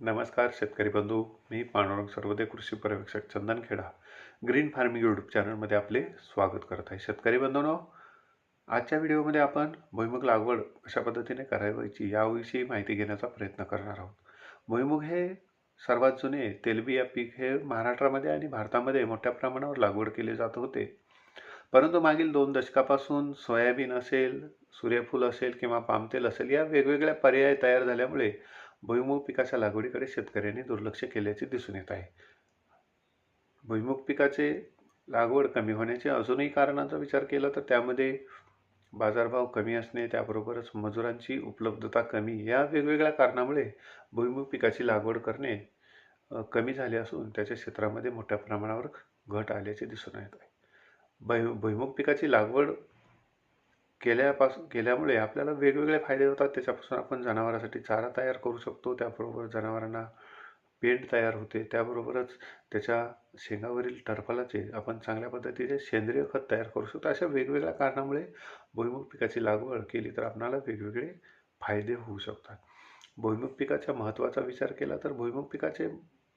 नमस्कार शेतकरी बंधू. मी पांडुरंग सर्वोदय कृषी पर्यवेक्षक Chandan Kheda green farming YouTube चॅनलमध्ये आपले स्वागत करत आहे. शेतकरी बंधूंनो आजच्या व्हिडिओमध्ये आपण भुईमुग लागवड कशा पद्धतीने करायची याविषयी माहिती घेण्याचा प्रयत्न करणार आहोत. भुईमुग हे सर्वात जुने तेलबिया पीक हे महाराष्ट्रामध्ये आणि भारतामध्ये मोठ्या प्रमाणावर लागवड केले जात होते. परंतु मागील दोन दशकापासून सोयाबीन असेल सूर्यफूल असेल किंवा पामतेल असेल या वेगवेगळ्या पर्याय तयार झाल्यामुळे भुईमुग पिकाच्या लागवडीकडे शेतकऱ्यांनी दुर्लक्ष केल्याचे दिसून येत आहे. भुईमुग पिकाचे लागवड कमी होण्याचे अजूनही कारणांचा विचार केला तर त्यामध्ये बाजारभाव कमी असणे त्याबरोबरच मजुरांची उपलब्धता कमी या वेगवेगळ्या कारणामुळे भुईमुग पिकाची लागवड करणे कमी झाले असून त्याच्या क्षेत्रामध्ये मोठ्या प्रमाणावर घट आल्याचे दिसून येत आहे. भुई भुईमुग पिकाची लागवड केल्यापासून केल्यामुळे आपल्याला वेगवेगळे फायदे होतात. त्याच्यापासून आपण जनावरांसाठी चारा तयार करू शकतो. त्याबरोबर जनावरांना पेंट तयार होते. त्याबरोबरच त्याच्या शेंगावरील टरफलाचे आपण चांगल्या पद्धतीचे सेंद्रिय खत तयार करू शकतो. अशा वेगवेगळ्या कारणामुळे भुईमुग पिकाची लागवड केली तर आपणाला वेगवेगळे फायदे होऊ शकतात. भुईमुग पिकाच्या महत्त्वाचा विचार केला तर भुईमुग पिकाचे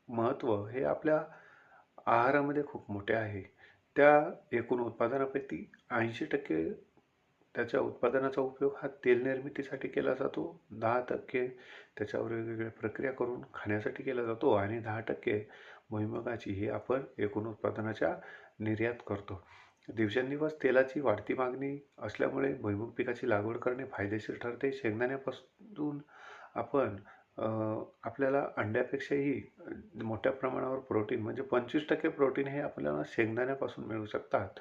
महत्त्व हे आपल्या आहारामध्ये खूप मोठे आहे. त्या एकूण उत्पादनापैकी ऐंशी टक्के त्याच्या उत्पादनाचा उपयोग हा तेल निर्मितीसाठी केला जातो. दहा टक्के त्याच्यावर वेगवेगळ्या प्रक्रिया करून खाण्यासाठी केला जातो आणि दहा टक्के भुईमुगाची ही आपण एकूण उत्पादनाच्या निर्यात करतो. दिवसेंदिवस तेलाची वाढती मागणी असल्यामुळे भुईमुग पिकाची लागवड करणे फायदेशीर ठरते. शेंगदाण्यापासून आपण आपल्याला अंड्यापेक्षाही मोठ्या प्रमाणावर प्रोटीन म्हणजे पंचवीस टक्के प्रोटीन हे आपल्याला शेंगदाण्यापासून मिळू शकतात.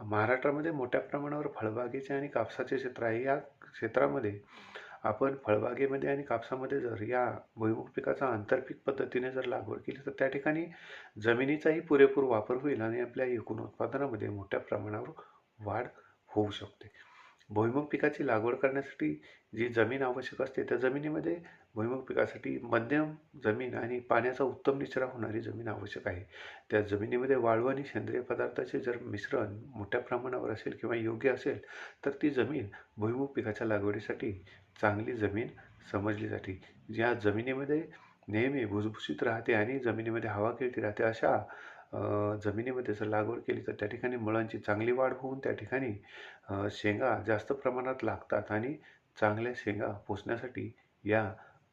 महाराष्ट्रामध्ये मोठ्या प्रमाणावर फळबागेचे आणि कापसाचे क्षेत्र आहे. या क्षेत्रामध्ये आपण फळबागेमध्ये आणि कापसामध्ये जर या भुईमुग पिकाचा आंतरपीक पद्धतीने जर लागवड केली तर त्या ठिकाणी जमिनीचाही पुरेपूर वापर होईल आणि आपल्या एकूण उत्पादनामध्ये मोठ्या प्रमाणावर वाढ होऊ शकते. भुईमुग पिकाची लागवड करण्यासाठी जी जमीन आवश्यक असते त्या जमिनीमध्ये भुईमुग पिकासाठी मध्यम जमीन आणि पाण्याचा उत्तम निचरा होणारी जमीन आवश्यक आहे. त्या जमिनीमध्ये वाळू आणि सेंद्रिय पदार्थाचे जर मिश्रण मोठ्या प्रमाणावर असेल किंवा योग्य असेल तर ती जमीन भुईमुग पिकाच्या लागवडीसाठी चांगली जमीन समजली जाते. ज्या जमिनीमध्ये नेहमी भुसभुशीत राहते आणि जमिनीमध्ये हवा खेळती राहते अशा जमिनीमध्ये जर लागवड केली तर त्या ठिकाणी मुळांची चांगली वाढ होऊन त्या ठिकाणी शेंगा जास्त प्रमाणात लागतात आणि चांगल्या शेंगा पोसण्यासाठी या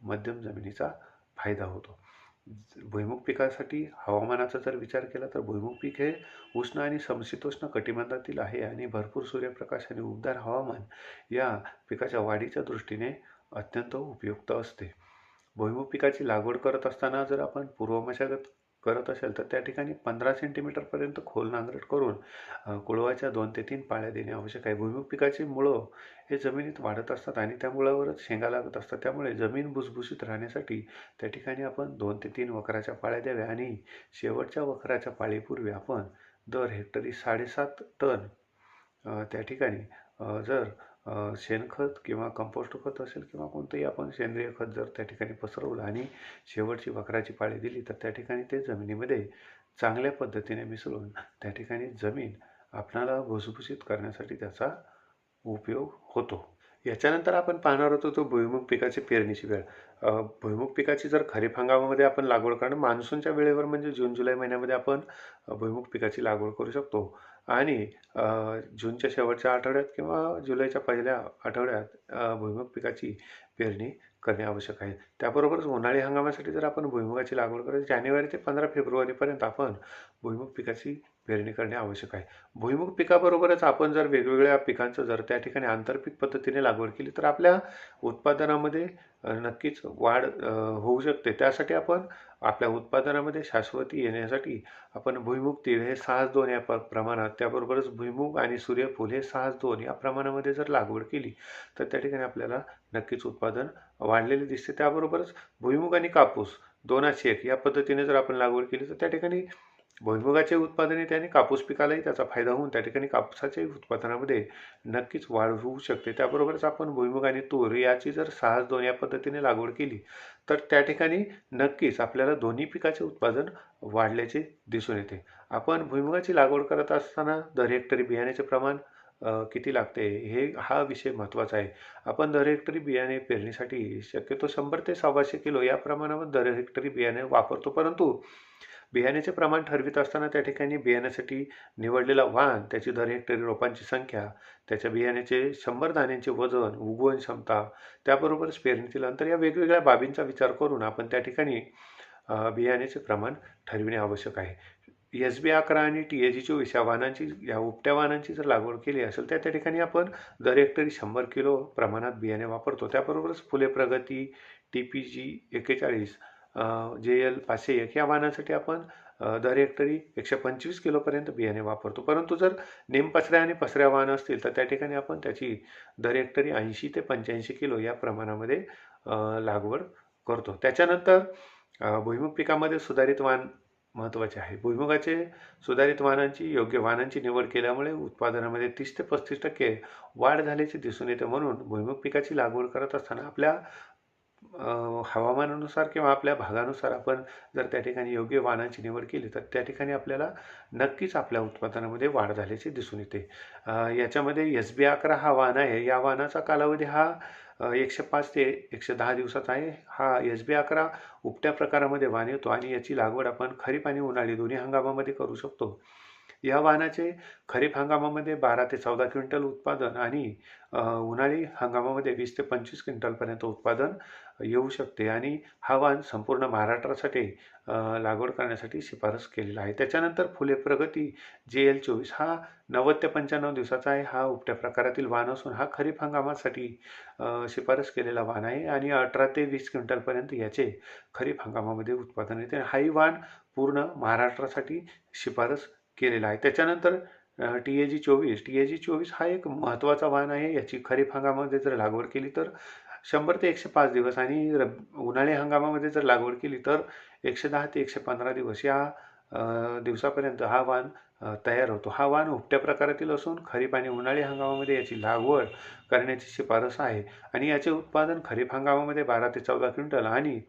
मध्यम जमिनीचा फायदा होतो. भुईमुग पिकासाठी हवामानाचा जर विचार केला तर भुईमुग पीक हे उष्ण आणि समशीतोष्ण कटिबंधातील आहे आणि भरपूर सूर्यप्रकाश आणि उबदार हवामान या पिकाच्या वाढीच्या दृष्टीने अत्यंत उपयुक्त असते. भुईमुग पिकाची लागवड करत असताना जर आपण पूर्व मशागत करत असेल तर त्या ठिकाणी पंधरा सेंटीमीटरपर्यंत खोल नांगरट करून कुळवाच्या दोन ते तीन पाळ्या देणे आवश्यक आहे. भुईमुग पिकाची मुळं हे जमिनीत वाढत असतात आणि त्या मुळावरच शेंगा लागत असतात. त्यामुळे जमीन भुसभुशीत राहण्यासाठी त्या ठिकाणी आपण दोन ते तीन वखराच्या पाळ्या द्याव्या आणि शेवटच्या वखराच्या पाळीपूर्वी आपण दर हेक्टरी साडेसात टन त्या ठिकाणी जर शेणखत किंवा कंपोस्ट खत असेल किंवा कोणतंही आपण सेंद्रिय खत जर त्या ठिकाणी पसरवलं आणि शेवटची वखराची पाळी दिली तर त्या ठिकाणी ते जमिनीमध्ये चांगल्या पद्धतीने मिसळून त्या ठिकाणी जमीन आपणाला भुसभुशीत करण्यासाठी त्याचा उपयोग होतो. याच्यानंतर आपण पाहणार होतो तो भुईमुग पिकाची पेरणीची वेळ. भुईमुग पिकाची जर खरीप हंगामामध्ये आपण लागवड करणं मान्सूनच्या वेळेवर म्हणजे जून जुलै महिन्यामध्ये आपण भुईमुग पिकाची लागवड करू शकतो. आणि जूनच्या शेवटच्या आठवड्यात किंवा जुलैच्या पहिल्या आठवड्यात भुईमुग पिकाची पेरणी करणे आवश्यक आहे. त्याबरोबरच उन्हाळी हंगामासाठी जर आपण भुईमुगाची लागवड करत जानेवारी ते पंधरा फेब्रुवारीपर्यंत आपण भुईमुग पिकाची पेरणी करणे आवश्यक आहे. भुईमुग पिकाबरोबरच आपण जर वेगवेगळ्या पिकांचं जर त्या ठिकाणी आंतरपीक पद्धतीने लागवड केली तर आपल्या उत्पादनामध्ये नक्कीच वाढ होऊ शकते. त्यासाठी आपण आपल्या उत्पादनामध्ये शाश्वती येण्यासाठी आपण भुईमुग तीळ हे सहा दोन या प्रमाणात त्याबरोबरच भुईमुग आणि सूर्यफूल हे सहा दोन या प्रमाणामध्ये जर लागवड केली तर त्या ठिकाणी आपल्याला नक्कीच उत्पादन वाढलेले दिसते. त्याबरोबरच भुईमुग आणि कापूस दोनाशे एक या पद्धतीने जर आपण लागवड केली तर त्या ठिकाणी भुईमुगाचे उत्पादने त्याने कापूस पिकालाही त्याचा फायदा होऊन त्या ठिकाणी कापसाच्या उत्पादनामध्ये नक्कीच वाढ होऊ शकते. त्याबरोबरच आपण भुईमुग आणि तूर याची जर सहा दोन या पद्धतीने लागवड केली तर त्या ठिकाणी नक्कीच आपल्याला दोन्ही पिकाचे उत्पादन वाढल्याचे दिसून येते. आपण भुईमुगाची लागवड करत असताना दर हेक्टरी बियाण्याचे प्रमाण किती लागते हे हा विषय महत्त्वाचा आहे. आपण दर हेक्टरी बियाणे पेरणीसाठी शक्यतो शंभर ते सव्वाशे किलो या प्रमाणावर दर हेक्टरी बियाणे वापरतो परंतु बियाण्याचे प्रमाण ठरवित असताना त्या ठिकाणी बियाण्यासाठी निवडलेला वाण त्याची दर हेक्टरी रोपांची संख्या त्याच्या बियाण्याचे शंभर दाण्यांचे वजन उगवण क्षमता त्याबरोबरच पेरणीतील अंतर या वेगवेगळ्या बाबींचा विचार करून आपण त्या ठिकाणी बियाण्याचे प्रमाण ठरविणे आवश्यक आहे. एस बी अकरा आणि टी ए जी चोवीस या वाहनांची या उपट्या वाहनांची जर लागवड केली असेल तर त्या ठिकाणी आपण दर हेक्टरी शंभर किलो प्रमाणात बियाणे वापरतो. त्याबरोबरच फुले प्रगती टी पी जी एक्केचाळीस जे एल पाचशे एक या वाहनांसाठी आपण दर हेक्टरी एकशे पंचवीस किलोपर्यंत बियाणे वापरतो. परंतु जर नेमपसऱ्या आणि पसऱ्या वाहन असतील तर त्या ठिकाणी आपण त्याची दर हेक्टरी ऐंशी ते पंच्याऐंशी किलो या प्रमाणामध्ये लागवड करतो. त्याच्यानंतर भुईमुग पिकामध्ये सुधारित वाहन महत्त्वाचे आहे. भुईमुगाचे सुधारित वाहनांची योग्य वाहनांची निवड केल्यामुळे उत्पादनामध्ये तीस ते पस्तीस टक्के वाढ झाल्याचे दिसून येते म्हणून भुईमुग पिकाची लागवड करत असताना आपल्या हवामानानुसार किंवा आपल्या भागानुसार आपण जर त्या ठिकाणी योग्य वाहनांची निवड केली तर त्या ठिकाणी आपल्याला नक्कीच आपल्या उत्पादनामध्ये वाढ झाल्याचे दिसून येते. याच्यामध्ये एस बी अकरा हा वाहन आहे. या वाहनाचा कालावधी हा एकशे पाच ते एकशे दहा दिवसाचा आहे. हा एस बी अकरा उपट्या प्रकारामध्ये वाहन येतो आणि याची लागवड आपण खरीप आणि उन्हाळी दोन्ही हंगामामध्ये करू शकतो. या वाहनाचे खरीप हंगामामध्ये बारा ते चौदा क्विंटल उत्पादन आणि उन्हाळी हंगामामध्ये वीस ते पंचवीस क्विंटलपर्यंत उत्पादन येऊ शकते आणि हा वाण संपूर्ण महाराष्ट्रासाठी लागवड करण्यासाठी शिफारस केलेला आहे. त्याच्यानंतर फुले प्रगती जे एल चोवीस हा नव्वद ते पंच्याण्णव दिवसाचा आहे. हा उपट्या प्रकारातील वाण असून हा खरीप हंगामासाठी शिफारस केलेला वाण आहे आणि अठरा ते वीस क्विंटलपर्यंत याचे खरीप हंगामामध्ये उत्पादन येते. हाही वाण पूर्ण महाराष्ट्रासाठी शिफारस केलेला आहे. त्याच्यानंतर टी ए जी चोवीस. टी ए जी चोवीस हा एक महत्त्वाचा वाण आहे. याची खरीप हंगामामध्ये जर लागवड केली तर शंभर ते एकशे पाच दिवस आणि रब उन्हाळी हंगामामध्ये जर लागवड केली तर एकशे दहा ते एकशे पंधरा दिवस या दिवसापर्यंत हा वाण तयार होतो. हा वाण उपट्या प्रकारातील असून खरीप आणि उन्हाळी हंगामामध्ये याची लागवड करण्याची शिफारस आहे. आणि याचे उत्पादन खरीप हंगामामध्ये बारा ते चौदा क्विंटल आणि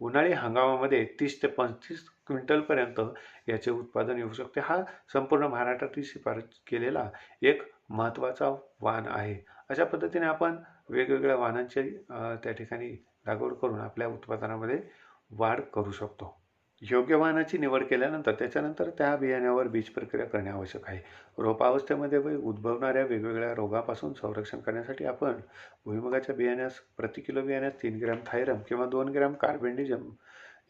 उन्हाळी हंगामामध्ये तीस ते पंचवीस क्विंटलपर्यंत याचे उत्पादन येऊ शकते. हा संपूर्ण महाराष्ट्रातील शिफारस केलेला एक महत्त्वाचा वाण आहे. अशा पद्धतीने आपण वेगवेगळ्या वाहनांची त्या ठिकाणी लागवड करून आपल्या उत्पादनामध्ये वाढ करू शकतो. योग्य वाहनाची निवड केल्यानंतर त्याच्यानंतर त्या बियाण्यावर बीज प्रक्रिया करणे आवश्यक आहे. रोपावस्थेमध्ये व उद्भवणाऱ्या वेगवेगळ्या रोगापासून संरक्षण करण्यासाठी आपण भुईमुगाच्या बियाण्यास प्रति किलो बियाण्यास तीन ग्रॅम थायरम किंवा दोन ग्रॅम कार्बेंडिजम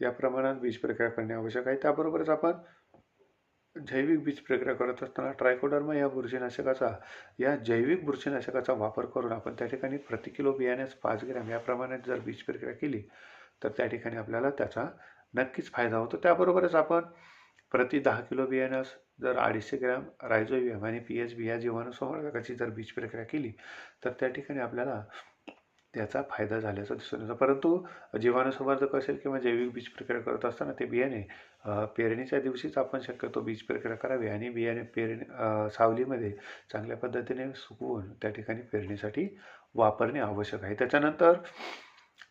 या प्रमाणात बीज प्रक्रिया करणे आवश्यक आहे. त्याबरोबरच आपण जैविक बीज प्रक्रिया करत असताना ट्रायकोडर्मा या बुरशीनाशकाचा या जैविक बुरशीनाशकाचा वापर करून आपण त्या ठिकाणी प्रति किलो बियाण्यास पाच ग्रॅम या प्रमाणात जर बीज प्रक्रिया केली तर त्या ठिकाणी आपल्याला त्याचा नक्कीच फायदा होतो. त्याबरोबरच आपण प्रति दहा किलो बियाण्यास जर अडीचशे ग्रॅम रायझोबियम आणि पी एच बी या जीवाणूसंवर्धकाची जर बीज प्रक्रिया केली तर त्या ठिकाणी आपल्याला त्याचा फायदा झाल्याचा दिसून येतो. परंतु जीवाणूसंवर्धक असेल किंवा जैविक बीज प्रक्रिया करत असताना ते बियाणे पेरणीच्या दिवशीच आपण शक्यतो बीज प्रक्रिया करावी आणि बियाणे पेरणी सावलीमध्ये चांगल्या पद्धतीने सुकवून त्या ठिकाणी पेरणीसाठी वापरणे आवश्यक आहे. त्याच्यानंतर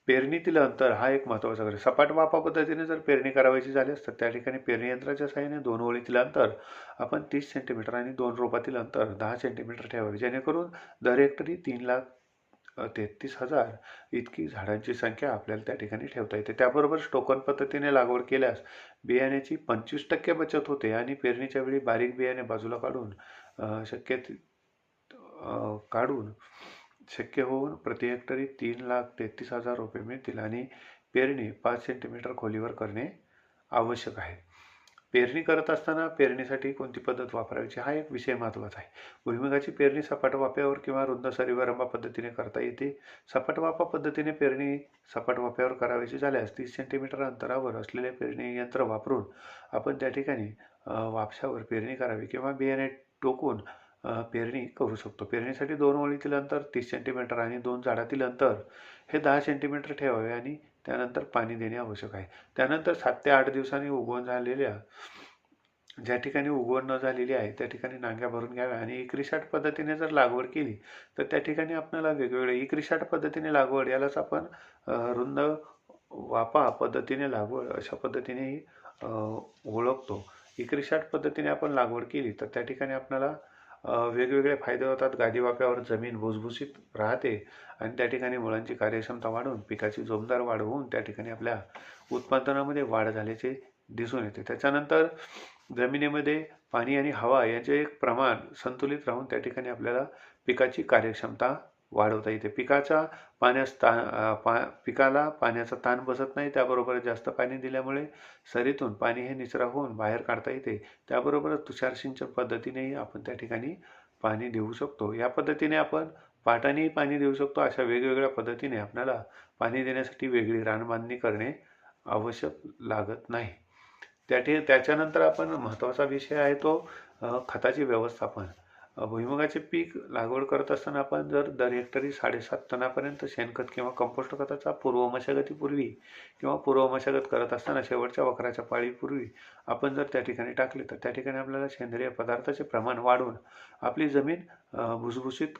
पेरणीतील अंतर हा एक महत्त्वाचा घटक सपाट वापा पद्धतीने जर पेरणी करावायची झाल्यास तर त्या ठिकाणी पेरणी यंत्राच्या सहाय्याने दोन ओळीतील अंतर आपण तीस सेंटीमीटर आणि दोन रोपातील अंतर दहा सेंटीमीटर ठेवावे जेणेकरून दर हेक्टरी तीन लाख तेहतीस हजार इतकी झाडांची संख्या आपल्याला त्या ठिकाणी ठेवता येते. त्याबरोबर टोकन पद्धतीने लागवड केल्यास बियाण्याची पंचवीस टक्के बचत होते आणि पेरणीच्या वेळी बारीक बियाणे बाजूला काढून शक्य काढून शक्य होऊन प्रति हेक्टरी तीन लाख तेहतीस हजार रुपये मिळतील आणि पेरणी पाच सेंटीमीटर खोलीवर करणे आवश्यक आहे. पेरणी करत असताना पेरणीसाठी कोणती पद्धत वापरायची हा एक विषय महत्त्वाचा आहे. भुईमुगाची पेरणी सपाट वाफ्यावर किंवा रुंद सरीवरंबा पद्धतीने करता येते. सपाट वाफा पद्धतीने पेरणी सपाट वाफ्यावर करावयाची झाल्यास तीस सेंटीमीटर अंतरावर असलेले पेरणी यंत्र वापरून आपण त्या ठिकाणी वापशावर पेरणी करावी किंवा बियाणे टोकून पेरणी करू शकतो. पेरणीसाठी दोन ओळीतील अंतर तीस सेंटीमीटर आणि दोन झाडातील अंतर हे दहा सेंटीमीटर ठेवावे आणि त्यानंतर पाणी देणे आवश्यक आहे. त्यानंतर सात ते आठ दिवसांनी उगवण झालेल्या ज्या ठिकाणी उगवण न झालेली आहे त्या ठिकाणी नांग्या भरून घ्याव्या आणि इक्रिशाट पद्धतीने जर लागवड केली तर त्या ठिकाणी आपल्याला वेगवेगळे इक्रिशाट पद्धतीने लागवड यालाच आपण रुंद वापा पद्धतीने लागवड अशा पद्धतीनेही ओळखतो. इक्रिशाट पद्धतीने आपण लागवड केली तर त्या ठिकाणी आपल्याला वेगवेगळे फायदे होतात. गादीवाक्यावर जमीन भुसभुशीत राहते आणि त्या ठिकाणी मुळांची कार्यक्षमता वाढून पिकाची जोमदार वाढ होऊन त्या ठिकाणी आपल्या उत्पादनामध्ये वाढ झाल्याचे दिसून येते. त्याच्यानंतर जमिनीमध्ये पाणी आणि हवा यांचे एक प्रमाण संतुलित राहून त्या ठिकाणी आपल्याला पिकाची कार्यक्षमता वाढवता येते. पिकाचा पाण्यास ता पा पिकाला पाण्याचा ताण बसत नाही त्याबरोबर जास्त पाणी दिल्यामुळे सरीतून पाणी हे निचरा होऊन बाहेर काढता येते. त्याबरोबरच तुषार सिंचन पद्धतीनेही आपण त्या ठिकाणी पाणी देऊ शकतो. या पद्धतीने आपण पाटानेही पाणी देऊ शकतो. अशा वेगवेगळ्या पद्धतीने आपल्याला पाणी देण्यासाठी वेगळी रानबांधणी करणे आवश्यक लागत नाही. त्या त्याच्यानंतर आपण महत्त्वाचा विषय आहे तो खताचे व्यवस्थापन. भुईमुगाचे पीक लागवड करत असताना आपण जर दर हेक्टरी साडेसात टनापर्यंत शेणखत किंवा कंपोस्ट खताचा पूर्व मशागतीपूर्वी किंवा पूर्व मशागत करत असताना शेवटच्या वखराच्या पाळीपूर्वी आपण जर त्या ठिकाणी टाकले तर त्या ठिकाणी आपल्याला सेंद्रिय पदार्थाचे प्रमाण वाढवून आपली जमीन भुसभुशीत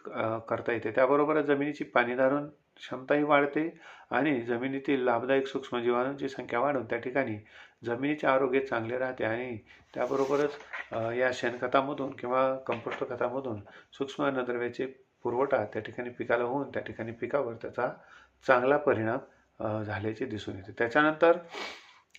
करता येते. त्याबरोबरच जमिनीची पाणी धारण क्षमताही वाढते आणि जमिनीतील लाभदायक सूक्ष्मजीवाणूंची संख्या वाढून त्या ठिकाणी जमिनीचे आरोग्य चांगले राहते आणि त्याबरोबरच या शेणखतामधून किंवा कंपोस्ट खतामधून सूक्ष्म अन्नद्रव्याचे पुरवठा त्या ठिकाणी पिकाला होऊन त्या ठिकाणी पिकावर त्याचा चांगला परिणाम झाल्याचे दिसून येते. त्याच्यानंतर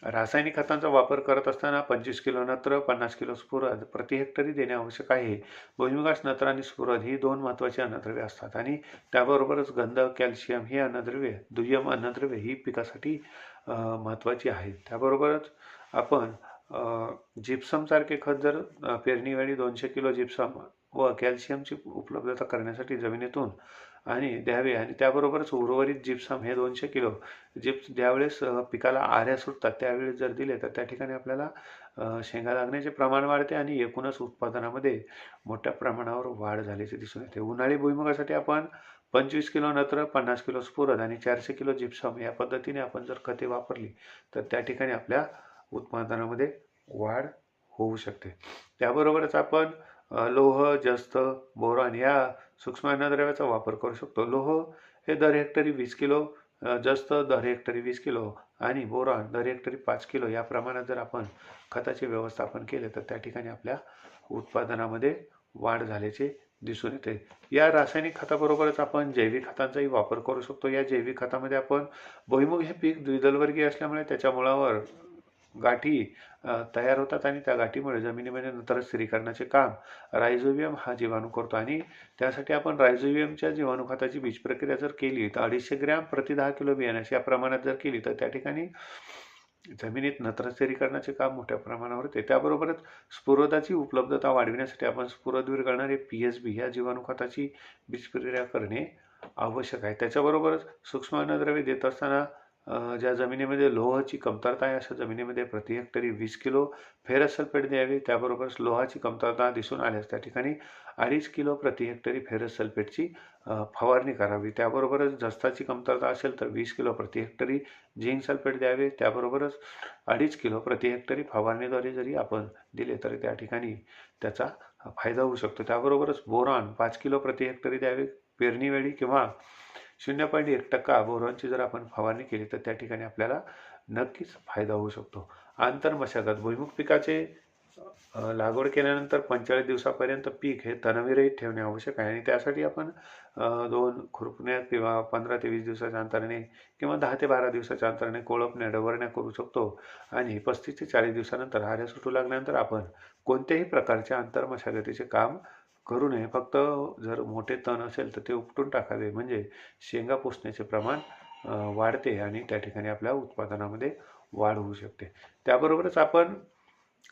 रासायनिक खतांचा वापर करत असताना पंचवीस किलो नत्र पन्नास किलो स्फुरद प्रति हेक्टरी देणे आवश्यक आहे. भुईमुगास नत्र आणि स्फुरद ही दोन महत्त्वाची अन्नद्रव्ये असतात आणि त्याबरोबरच गंध कॅल्शियम ही अन्नद्रव्ये दुय्यम अन्नद्रव्ये ही पिकासाठी महत्त्वाची आहेत. त्याबरोबरच आपण जिप्समसारखे खत जर पेरणीवेळी दोनशे किलो जिप्सम व कॅल्शियमची उपलब्धता करण्यासाठी जमिनीतून आणि द्यावे. आणि त्याबरोबरच उर्वरित जिप्सम हे दोनशे किलो जिप्स ज्यावेळेस पिकाला आऱ्या सुटतात त्यावेळेस जर दिले तर त्या ठिकाणी आपल्याला शेंगा लागण्याचे प्रमाण वाढते आणि एकूणच उत्पादनामध्ये मोठ्या प्रमाणावर वाढ झाल्याचे दिसून येते. उन्हाळी भुईमुगासाठी आपण पंचवीस किलो नत्र पन्नास किलो स्फुरद आणि चारशे किलो जिप्सम या पद्धतीने आपण जर खते वापरली तर त्या ठिकाणी आपल्या उत्पादनामध्ये वाढ होऊ शकते. त्याबरोबरच आपण लोह जस्त बोरॉन या सूक्ष्म अन्नद्रव्याचा वापर करू शकतो. लोह हे दर हेक्टरी वीस किलो जास्त जस्त दर हेक्टरी वीस किलो आणि बोरॉन दर हेक्टरी पाच किलो या प्रमाणात जर आपण खताचे व्यवस्थापन केले तर त्या ठिकाणी आपल्या उत्पादनामध्ये वाढ झाल्याचे दिसून येते. या रासायनिक खताबरोबरच आपण जैविक खतांचाही वापर करू शकतो. या जैविक खतामध्ये आपण भुईमुग हे पीक द्विदलवर्गीय असल्यामुळे त्याच्या मुळावर गाठी तयार होतात आणि त्या गाठीमुळे जमिनीमध्ये नंतर स्थिरीकरणाचे काम रायझोबियम हा जीवाणू करतो. आणि त्यासाठी आपण रायझोबियमच्या जीवाणू खताची बीज प्रक्रिया जर केली तर अडीचशे ग्रॅम प्रति दहा किलो बियाण्यास या प्रमाणात जर केली तर त्या ठिकाणी जमिनीत नत्र स्थिरीकरणाचे काम मोठ्या प्रमाणावर होते. त्याबरोबरच स्फुरदाची उपलब्धता वाढविण्यासाठी आपण स्फुरद विरघळणारे पी एस बी या जीवाणू खताची बीजप्रक्रिया करणे आवश्यक आहे. त्याच्याबरोबरच सूक्ष्म अन्नद्रव्ये देत असताना ज्या जमिनीमध्ये लोहाची कमतरता आहे अशा जमिनीमध्ये प्रति हेक्टरी वीस किलो फेरस सल्फेट द्यावे त्याबरोबरच लोहाची कमतरता दिसून आल्यास त्या ठिकाणी अडीच किलो प्रति हेक्टरी फेरस सल्फेटची फवारणी करावी. त्याबरोबरच जस्ताची कमतरता असेल तर वीस किलो प्रति हेक्टरी झिंक सल्फेट द्यावे. त्याबरोबरच अडीच किलो प्रति हेक्टरी फवारणीद्वारे जरी आपण दिले तरी त्या ठिकाणी त्याचा फायदा होऊ शकतो. त्याबरोबरच बोरॉन पाच किलो प्रति हेक्टरी द्यावे. पेरणीवेळी किंवा शून्य पॉईंट एक टक्का बोरॉनची जर आपण फवारणी केली तर त्या ठिकाणी आपल्याला नक्कीच फायदा होऊ शकतो. आंतरमशागत भुईमुग पिकाचे लागवड केल्यानंतर पंचेचाळीस दिवसापर्यंत पीक हे तणविरहित ठेवणे आवश्यक आहे. आणि त्यासाठी आपण दोन खुरपण्या किंवा पंधरा ते वीस दिवसाच्या अंतराने किंवा दहा ते बारा दिवसाच्या अंतराने कोळपण्या डवरण्या करू शकतो. आणि पस्तीस ते चाळीस दिवसानंतर हाऱ्या सुटू लागल्यानंतर आपण कोणत्याही प्रकारच्या आंतरमशागतीचे काम करू नये. फक्त जर मोठे तण असेल तर ते उपटून टाकावे. म्हणजे शेंगा पोसण्याचे प्रमाण वाढते आणि त्या ठिकाणी आपल्या उत्पादनामध्ये वाढ होऊ शकते. त्याबरोबरच आपण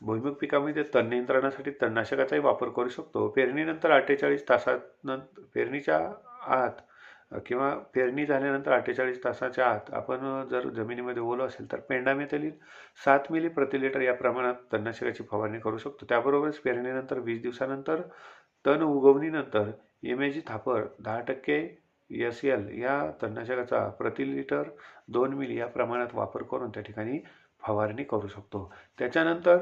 भुईमुग पिकामध्ये तण नियंत्रणासाठी तणनाशकाचाही वापर करू शकतो. पेरणीनंतर अठ्ठेचाळीस तासानंतर पेरणीच्या आत किंवा पेरणी झाल्यानंतर अठ्ठेचाळीस तासाच्या आत आपण जर जमिनीमध्ये ओलं असेल तर पेंडामेथलीन सात मिली प्रति लिटर या प्रमाणात तणनाशकाची फवारणी करू शकतो. त्याबरोबरच पेरणीनंतर वीस दिवसानंतर तण उगवणीनंतर एम थापर दहा टक्के एस एल या तणनाशकाचा प्रति लिटर दोन मिली या प्रमाणात वापर करून त्या ठिकाणी फवारणी करू शकतो. त्याच्यानंतर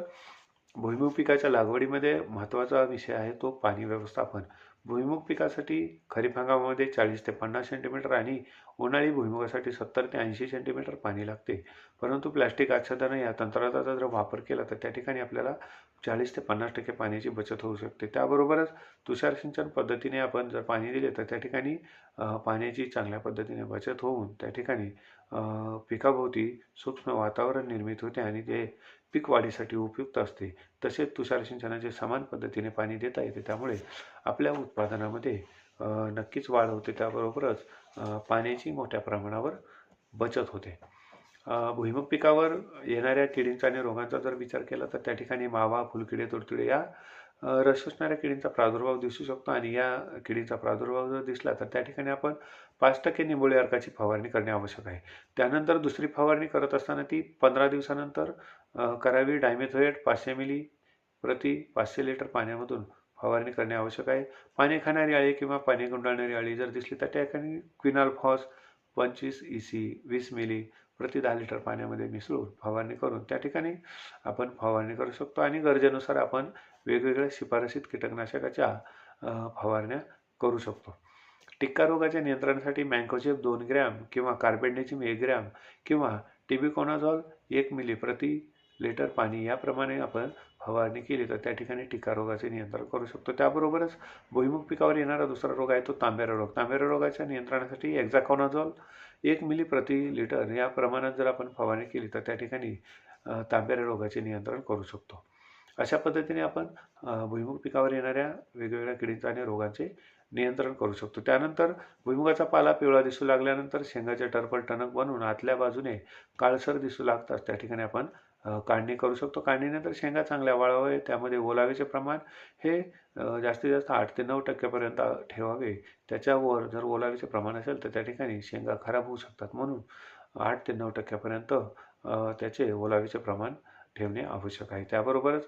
भुईमुग पिकाच्या लागवडीमध्ये महत्त्वाचा विषय आहे तो पाणी व्यवस्थापन. भुईमुग पिकासाठी खरीप हंगामामध्ये चाळीस ते पन्नास सेंटीमीटर आणि उन्हाळी भुईमुगासाठी सत्तर ते ऐंशी सेंटीमीटर पाणी लागते. परंतु प्लॅस्टिक आच्छादन या तंत्राचा जर वापर केला तर त्या ठिकाणी आपल्याला चाळीस ते पन्नास टक्के पाण्याची बचत होऊ शकते. त्याबरोबरच तुषार सिंचन पद्धतीने आपण जर पाणी दिले तर त्या ठिकाणी पाण्याची चांगल्या पद्धतीने बचत होऊन त्या ठिकाणी पिकाभोवती सूक्ष्म वातावरण निर्मित होते आणि ते पीक वाढीसाठी उपयुक्त असते. तसेच तुषार सिंचनाचे समान पद्धतीने पाणी देता येते. त्यामुळे आपल्या उत्पादनामध्ये नक्कीच वाढ होते. त्याबरोबरच पाण्याची मोठ्या प्रमाणावर बचत होते. भुईमुग पिकावर येणाऱ्या किडींचा आणि रोगांचा जर विचार केला तर त्या ठिकाणी मावा फुलकिडे तुडतुडे या रस असणाऱ्या किडींचा प्रादुर्भाव दिसू शकतो आणि या किडींचा प्रादुर्भाव जर दिसला तर त्या ठिकाणी आपण पाच टक्के निंबोळी अर्काची फवारणी करणे आवश्यक आहे. त्यानंतर दुसरी फवारणी करत असताना ती पंधरा दिवसानंतर करावी. डायमेथोएट पाचशे मिली प्रति पाचशे लिटर पाण्यामधून फवारणी करणे आवश्यक आहे. पाणी खाणारी अळी किंवा पाणी गुंडाळणारी अळी जर दिसली तर त्या ठिकाणी क्विनाल फॉस पंचवीस ई सी वीस मिली प्रति दहा लिटर पाण्यामध्ये मिसळून फवारणी करून त्या ठिकाणी आपण फवारणी करू शकतो आणि गरजेनुसार आपण वेगवेगळ्या शिफारशीत कीटकनाशकाच्या फवारण्या करू शकतो. टिक्का रोगाच्या नियंत्रणासाठी मँकोचेप दोन ग्रॅम किंवा कार्बेंडेचिम एक ग्रॅम किंवा टिबिकोनाझॉल एक मिली प्रति लिटर पाणी याप्रमाणे आपण फवारणी केली तर त्या ठिकाणी टिका रोगाचे नियंत्रण करू शकतो. त्याबरोबरच भुईमुग पिकावर येणारा दुसरा रोग आहे तो तांबेरा रोग. तांबेरा रोगाच्या नियंत्रणासाठी एक्झाकॉनाझॉल एक मिली प्रति लिटर या प्रमाणात जर आपण फवारणी केली तर त्या ठिकाणी तांबेरा रोगाचे नियंत्रण करू शकतो. अशा पद्धतीने आपण भुईमुग पिकावर येणाऱ्या वेगवेगळ्या किडींचा आणि रोगांचे नियंत्रण करू शकतो. त्यानंतर भुईमुगाचा पाला पिवळा दिसू लागल्यानंतर शेंगाचे टरफल टणक बनवून आतल्या बाजूने काळसर दिसू लागतात. त्या ठिकाणी आपण काढणी करू शकतो. काढणीनंतर शेंगा चांगल्या वाळावे त्यामध्ये ओलावीचे प्रमाण हे जास्तीत जास्त आठ ते नऊ टक्क्यापर्यंत ठेवावे. त्याच्यावर जर ओलावीचे प्रमाण असेल तर त्या ठिकाणी शेंगा खराब होऊ शकतात म्हणून आठ ते नऊ टक्क्यापर्यंत त्याचे ओलावीचे प्रमाण ठेवणे आवश्यक आहे. त्याबरोबरच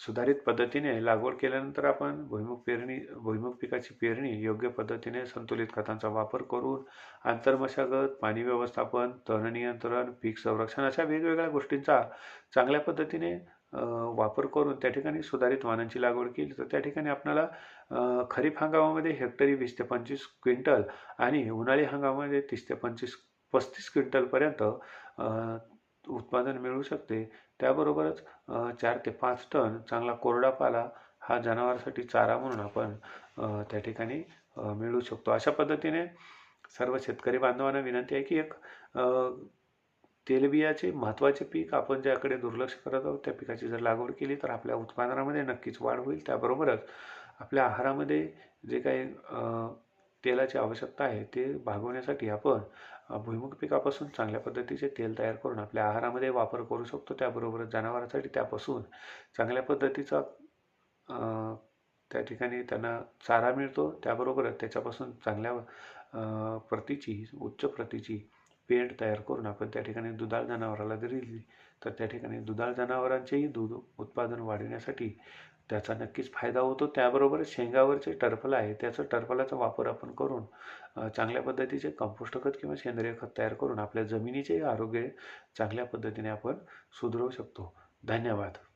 सुधारित पद्धतीने लागवड केल्यानंतर आपण भुईमुग पेरणी भुईमुग पिकाची पेरणी योग्य पद्धतीने संतुलित खतांचा वापर करून आंतरमशागत पाणी व्यवस्थापन तण नियंत्रण पीक संरक्षण अशा वेगवेगळ्या गोष्टींचा चांगल्या पद्धतीने वापर करून त्या ठिकाणी सुधारित वाहनांची लागवड केली. तर त्या ठिकाणी आपल्याला खरीप हंगामामध्ये हेक्टरी वीस ते पंचवीस क्विंटल आणि उन्हाळी हंगामामध्ये तीस ते पंचवीस पस्तीस क्विंटलपर्यंत उत्पादन मिळू शकते. त्याबरोबरच चार ते पाच टन चांगला कोरडा पाला हा जनावरांसाठी चारा म्हणून आपण त्या ठिकाणी मिळू शकतो. अशा पद्धतीने सर्व शेतकरी बांधवांना विनंती आहे की एक तेलबियाचे महत्त्वाचे पीक आपण ज्याकडे दुर्लक्ष करत आहोत त्या पिकाची जर लागवड केली तर आपल्या उत्पादनामध्ये नक्कीच वाढ होईल. त्याबरोबरच आपल्या आहारामध्ये जे काही तेलाची आवश्यकता आहे ते भागवण्यासाठी आपण भुईमुग पिकापासून चांगल्या पद्धतीचे तेल तयार करून आपल्या आहारामध्ये वापर करू शकतो. त्याबरोबरच जनावरांसाठी त्यापासून चांगल्या पद्धतीचा त्या ठिकाणी त्यांना चारा मिळतो. त्याबरोबरच त्याच्यापासून चांगल्या प्रतीची उच्च प्रतीची पेंट तयार करून आपण त्या ठिकाणी दुधाळ जनावराला जरी दिली तर त्या ठिकाणी दुधाळ जनावरांचेही दूध उत्पादन वाढविण्यासाठी त्याचा नक्कीच फायदा होतो. त्याबरोबर शेंगावरचे टरफल आहे त्याचं टरफलाचा वापर आपण करून चांगल्या पद्धतीचे कंपोस्ट खत किंवा सेंद्रिय खत तयार करून आपल्या जमिनीचे आरोग्य चांगल्या पद्धतीने आपण सुधरवू शकतो. धन्यवाद.